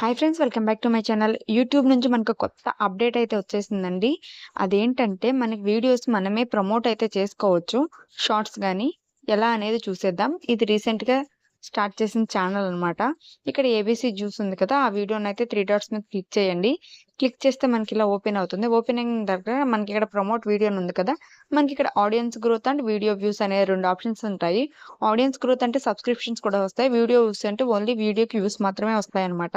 Hi friends welcome back to my channel YouTube నుంచి మనకు కొత్త అప్డేట్ అయితే వచ్చేసిందండి. అదేంటంటే మనకి వీడియోస్ మనమే ప్రమోట్ అయితే చేసుకోవచ్చు. షార్ట్స్ కానీ ఎలా అనేది చూసేద్దాం. ఇది రీసెంట్గా స్టార్ట్ చేసిన ఛానల్ అన్నమాట. ఇక్కడ ఏబీసీ జ్యూస్ ఉంది కదా ఆ వీడియోని అయితే త్రీ డాట్స్ మీద క్లిక్ చేయండి. క్లిక్ చేస్తే మనకి ఇలా ఓపెన్ అవుతుంది. ఓపెన్ అయిన దగ్గర మనకి ఇక్కడ ప్రమోట్ వీడియో ఉంది కదా మనకి ఇక్కడ audience growth and video views అనే రెండు ఆప్షన్స్ ఉంటాయి. ఆడియన్స్ గ్రోత్ అంటే సబ్స్క్రిప్షన్స్ కూడా వస్తాయి. వీడియో వ్యూస్ అంటే ఓన్లీ వీడియోకి వ్యూస్ మాత్రమే వస్తాయి అనమాట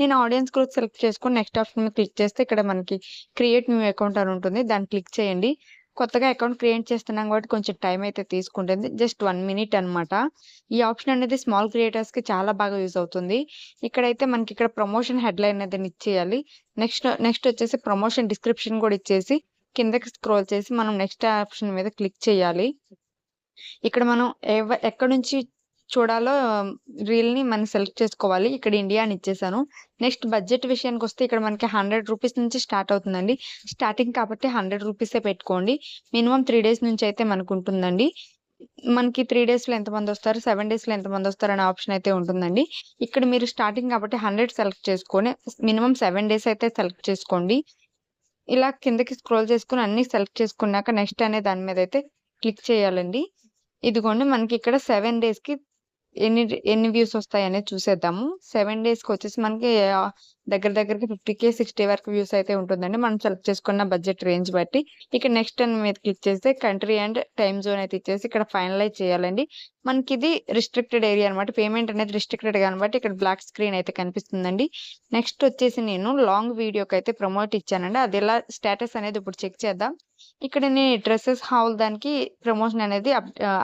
నేను ఆడియన్స్ గ్రోత్ సెలెక్ట్ చేసుకొని నెక్స్ట్ ఆప్షన్ మీద క్లిక్ చేస్తే ఇక్కడ మనకి క్రియేట్ న్యూ అకౌంట్ అని ఉంటుంది. దాన్ని క్లిక్ చేయండి. కొత్తగా అకౌంట్ క్రియేట్ చేస్తున్నాం కాబట్టి కొంచెం టైం అయితే తీసుకుంటుంది. జస్ట్ వన్ మినిట్ అన్నమాట. ఈ ఆప్షన్ అనేది స్మాల్ క్రియేటర్స్కి చాలా బాగా యూజ్ అవుతుంది. ఇక్కడైతే మనకి ఇక్కడ ప్రమోషన్ హెడ్లైన్ అనేది ఇచ్చేయాలి. నెక్స్ట్ నెక్స్ట్ వచ్చేసి ప్రమోషన్ డిస్క్రిప్షన్ కూడా ఇచ్చేసి కిందకి స్క్రోల్ చేసి మనం నెక్స్ట్ ఆప్షన్ మీద క్లిక్ చేయాలి. ఇక్కడ మనం ఎవ ఎక్కడి నుంచి చూడాలో రీల్ని మనం సెలెక్ట్ చేసుకోవాలి. ఇక్కడ ఇండియా అని ఇచ్చేసాను. నెక్స్ట్ బడ్జెట్ విషయానికి వస్తే ఇక్కడ మనకి హండ్రెడ్ రూపీస్ నుంచి స్టార్ట్ అవుతుందండి. స్టార్టింగ్ కాబట్టి హండ్రెడ్ రూపీసే పెట్టుకోండి. మినిమం త్రీ డేస్ నుంచి అయితే మనకు ఉంటుందండి. మనకి త్రీ డేస్లో ఎంతమంది వస్తారు? సెవెన్ డేస్లో ఎంతమంది వస్తారు? అనే ఆప్షన్ అయితే ఉంటుందండి. ఇక్కడ మీరు స్టార్టింగ్ కాబట్టి హండ్రెడ్ సెలెక్ట్ చేసుకొని మినిమం సెవెన్ డేస్ అయితే సెలెక్ట్ చేసుకోండి. ఇలా కిందకి స్క్రోల్ చేసుకుని అన్ని సెలెక్ట్ చేసుకున్నాక నెక్స్ట్ అనే దాని మీద అయితే క్లిక్ చేయాలండి. ఇదిగోండి మనకి ఇక్కడ సెవెన్ డేస్కి ఎన్ని ఎన్ని వ్యూస్ వస్తాయి అనేది చూసేద్దాము సెవెన్ డేస్కి వచ్చేసి మనకి దగ్గర దగ్గరకి ఫిఫ్టీ కే సిక్స్టీ వరకు వ్యూస్ అయితే ఉంటుందండి. మనం సెలెక్ట్ చేసుకున్న బడ్జెట్ రేంజ్ బట్టి. ఇక్కడ నెక్స్ట్ అని మీద క్లిక్ చేస్తే కంట్రీ అండ్ టైమ్ జోన్ అయితే ఇచ్చేసి ఇక్కడ ఫైనలైజ్ చేయాలండి. మనకి ఇది రిస్ట్రిక్టెడ్ ఏరియా అనమాట పేమెంట్ అనేది రిస్ట్రిక్టెడ్ కాబట్టి ఇక్కడ బ్లాక్ స్క్రీన్ అయితే కనిపిస్తుందండి. నెక్స్ట్ వచ్చేసి నేను లాంగ్ వీడియోకి అయితే ప్రమోట్ ఇచ్చానండి. అది ఎలా స్టేటస్ అనేది ఇప్పుడు చెక్ చేద్దాం. ఇక్కడ నేను డ్రెస్సెస్ హాల్ దానికి ప్రమోషన్ అనేది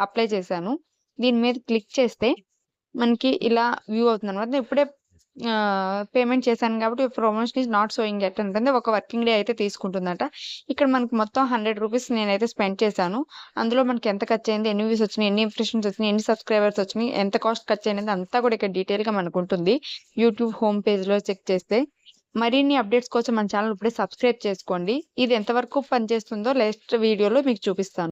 అప్లై చేశాను. దీని మీద క్లిక్ చేస్తే మనకి ఇలా వ్యూ అవుతుంది అనమాట ఇప్పుడే పేమెంట్ చేశాను కాబట్టి promotion is not showing at ఉంటుంది ఒక వర్కింగ్ డే అయితే తీసుకుంటుందట. ఇక్కడ మనకి మొత్తం హండ్రెడ్ రూపీస్ నేనైతే స్పెండ్ చేశాను. అందులో మనకి ఎంత ఖర్చు అయింది ఎన్ని వ్యూస్ వచ్చినాయి ఎన్ని ఇంప్రెషన్స్ వచ్చినాయి ఎన్ని సబ్స్క్రైబర్స్ వచ్చినాయి ఎంత కాస్ట్ ఖర్చు అయినది అంతా కూడా ఇక్కడ డీటెయిల్గా మనకు ఉంటుంది. యూట్యూబ్ హోమ్ పేజ్లో చెక్ చేస్తే మరిన్ని అప్డేట్స్ కోసం మన ఛానల్ ఇప్పుడే సబ్స్క్రైబ్ చేసుకోండి. ఇది ఎంతవరకు పనిచేస్తుందో లేస్ట్ వీడియోలో మీకు చూపిస్తాను.